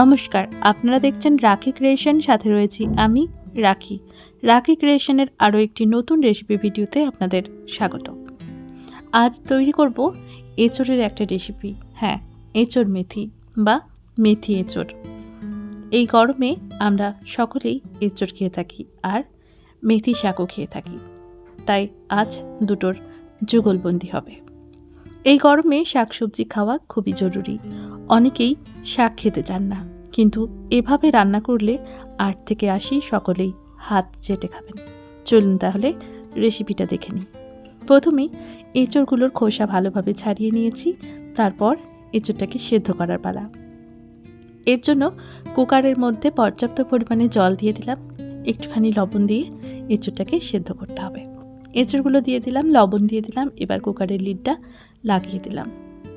নমস্কার, আপনারা দেখছেন রাখি ক্রিয়েশন, সাথে রয়েছি আমি, রাখি। রাখি ক্রিয়েশনের আরও একটি নতুন রেসিপি ভিডিওতে আপনাদের স্বাগত। আজ তৈরি করব এঁচড়ের একটা রেসিপি হ্যাঁ এঁচড় মেথি বা মেথি এঁচড়। এই গরমে আমরা সকলেই এঁচড় খেয়ে থাকি আর মেথি শাকও খেয়ে থাকি। তাই আজ দুটোর যুগলবন্দি হবে। এই গরমে শাকসবজি খাওয়া খুবই জরুরি। অনেকেই শাক খেতে চান না, কিন্তু এভাবে রান্না করলে আট থেকে আশি সকলেই হাত চেটে খাবেন। চলুন তাহলে রেসিপিটা দেখে নিই। প্রথমেই এঁচড়গুলোর খোসা ভালোভাবে ছাড়িয়ে নিয়েছি, তারপর এঁচড়টাকে সেদ্ধ করার পালা। এর জন্য কুকারের মধ্যে পর্যাপ্ত পরিমাণে জল দিয়ে দিলাম। একটুখানি লবণ দিয়ে এঁচড়টাকে সেদ্ধ করতে হবে। এঁচড়গুলো দিয়ে দিলাম, লবণ দিয়ে দিলাম, এবার কুকারের লিডটা লাগিয়ে দিলাম।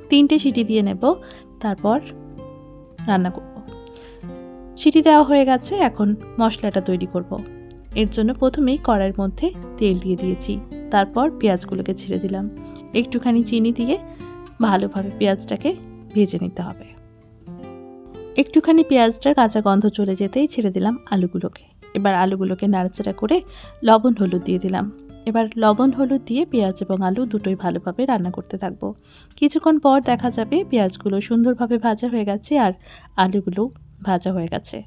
তিনটে সিটি দিয়ে নেব, তারপর রান্না করব। সিটি দেওয়া হয়ে গেছে, এখন মশলাটা তৈরি করব। এর জন্য প্রথমেই কড়াইয়ের মধ্যে তেল দিয়ে দিয়েছি, তারপর পেঁয়াজগুলোকে ছেড়ে দিলাম। একটুখানি চিনি দিয়ে ভালোভাবে পেঁয়াজটাকে ভেজে নিতে হবে। একটুখানি পেঁয়াজটার কাঁচা গন্ধ চলে যেতেই ছেড়ে দিলাম আলুগুলোকে। এবার আলুগুলোকে নাড়াচাড়া করে লবণ, হলুদ দিয়ে দিলাম। এবার লবণ, হলুদ দিয়ে পেঁয়াজ এবং আলু দুটোই ভালোভাবে রান্না করতে থাকব। কিছুক্ষণ পর দেখা যাবে পেঁয়াজগুলো সুন্দরভাবে ভাজা হয়ে গেছে আর আলুগুলো ভাজা হয়ে গেছে।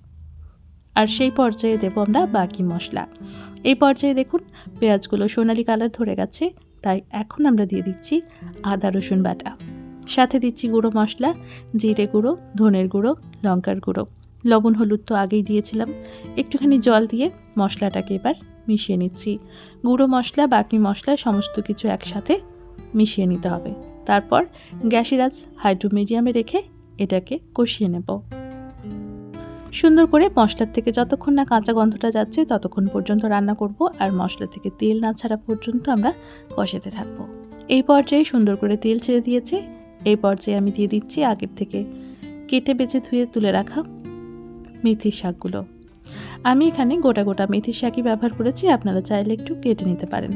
আর সেই পর্যায়ে দেবো আমরা বাকি মশলা। এই পর্যায়ে দেখুন, পেঁয়াজগুলো সোনালি কালার ধরে গেছে, তাই এখন আমরা দিয়ে দিচ্ছি আদা, রসুন বাটা। সাথে দিচ্ছি গুঁড়ো মশলা, জিরে গুঁড়ো, ধনের গুঁড়ো, লঙ্কার গুঁড়ো। লবণ, হলুদ তো আগেই দিয়েছিলাম। একটুখানি জল দিয়ে মশলাটাকে এবার মিশিয়ে নিচ্ছি। গুঁড়ো মশলা, বাকি মশলা সমস্ত কিছু একসাথে মিশিয়ে নিতে হবে। তারপর গ্যাসের আজ হাইড্রো মিডিয়ামে রেখে এটাকে কষিয়ে নেব। সুন্দর করে মশলার থেকে যতক্ষণ না কাঁচা গন্ধটা যাচ্ছে, ততক্ষণ পর্যন্ত রান্না করব আর মশলা থেকে তেল না ছাড়া পর্যন্ত আমরা কষাতে থাকব। এই পর্যায়ে সুন্দর করে তেল ছেড়ে দিয়েছে। এই পর্যায়ে আমি দিয়ে দিচ্ছি আগের থেকে কেটে বেছে ধুয়ে তুলে রাখা মেথির শাকগুলো। আমি এখানে গোটা গোটা মেথির শাকই ব্যবহার করেছি, আপনারা চাইলে একটু কেটে নিতে পারেন।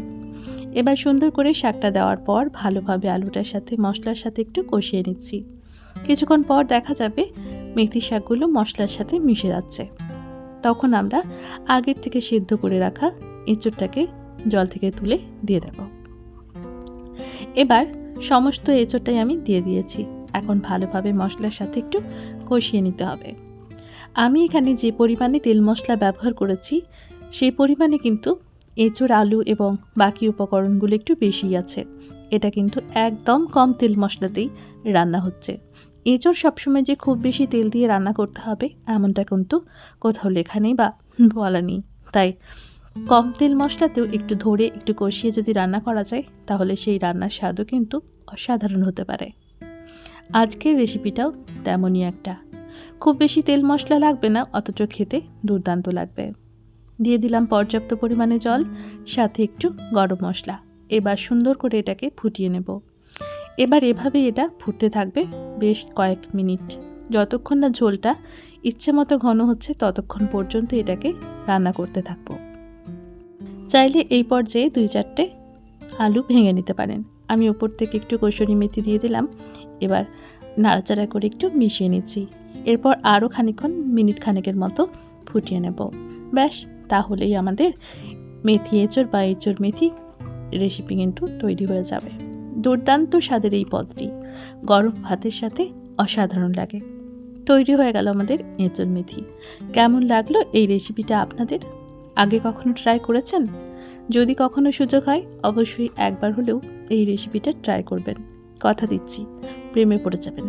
এবার সুন্দর করে শাকটা দেওয়ার পর ভালোভাবে আলুটার সাথে, মশলার সাথে একটু কষিয়ে নিচ্ছি। কিছুক্ষণ পর দেখা যাবে মেথি শাকগুলো মশলার সাথে মিশে যাচ্ছে। তখন আমরা আগের থেকে সিদ্ধ করে রাখা এঁচড়টাকে জল থেকে তুলে দিয়ে দেব। এবার সমস্ত এঁচড়টাই আমি দিয়ে দিয়েছি। এখন ভালোভাবে মশলার সাথে একটু কষিয়ে নিতে হবে। আমি এখানে যে পরিমাণে তেল মশলা ব্যবহার করেছি, সেই পরিমাণে কিন্তু এঁচড়, আলু এবং বাকি উপকরণগুলো একটু বেশি আছে। এটা কিন্তু একদম কম তেল মশলাতেই রান্না হচ্ছে। এঁচড় সবসময় যে খুব বেশি তেল দিয়ে রান্না করতে হবে, এমনটা কিন্তু কোথাও লেখা নেই বা বলা নেই। তাই কম তেল মশলাতেও একটু ধরে, একটু কষিয়ে যদি রান্না করা যায়, তাহলে সেই রান্নার স্বাদও কিন্তু অসাধারণ হতে পারে। আজকের রেসিপিটাও তেমনই একটা। খুব বেশি তেল মশলা লাগবে না, অথচ খেতে দুর্দান্ত লাগবে। দিয়ে দিলাম পর্যাপ্ত পরিমাণে জল, সাথে একটু গরম মশলা। এবার সুন্দর করে এটাকে ফুটিয়ে নেব। এবার এভাবে এটা ফুটতে থাকবে বেশ কয়েক মিনিট। যতক্ষণ না ঝোলটা ইচ্ছে মতো ঘন হচ্ছে, ততক্ষণ পর্যন্ত এটাকে রান্না করতে থাকব। চাইলে এই পর্যায়ে দুই চারটে আলু ভেঙে নিতে পারেন। আমি ওপর থেকে একটু কসুরি মেথি দিয়ে দিলাম। এবার নাড়াচাড়া করে একটু মিশিয়ে নিচ্ছি। এরপর আরও খানিক্ষণ মিনিট খানেকের মতো ফুটিয়ে নেব। ব্যাস, তাহলেই আমাদের মেথি এঁচড় বা এঁচড় মেথি রেসিপি কিন্তু তৈরি হয়ে যাবে। দুর্দান্ত স্বাদের এই পদটি। গরম ভাতের সাথে অসাধারণ লাগে। তৈরি হয়ে গেল আমাদের এঁচড় মেথি। কেমন লাগল এই রেসিপিটা আপনাদের? আগে কখনো ট্রাই করেছেন? যদি কখনো সুযোগ হয়, অবশ্যই একবার হলেও এই রেসিপিটা ট্রাই করবেন। কথা দিচ্ছি। প্রেমে পড়ে যাবেন।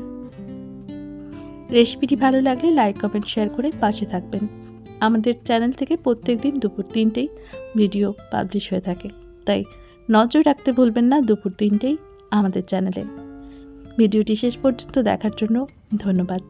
রেসিপিটি ভালো লাগলে লাইক, কমেন্ট, শেয়ার করে পাশে থাকবেন। আমাদের চ্যানেল থেকে প্রত্যেক দিন দুপুর তিনটেই ভিডিও পাবলিশ হয়ে থাকে। তাই নজর রাখতে ভুলবেন না দুপুর তিনটেই আমাদের চ্যানেলে। ভিডিওটি শেষ পর্যন্ত দেখার জন্য ধন্যবাদ।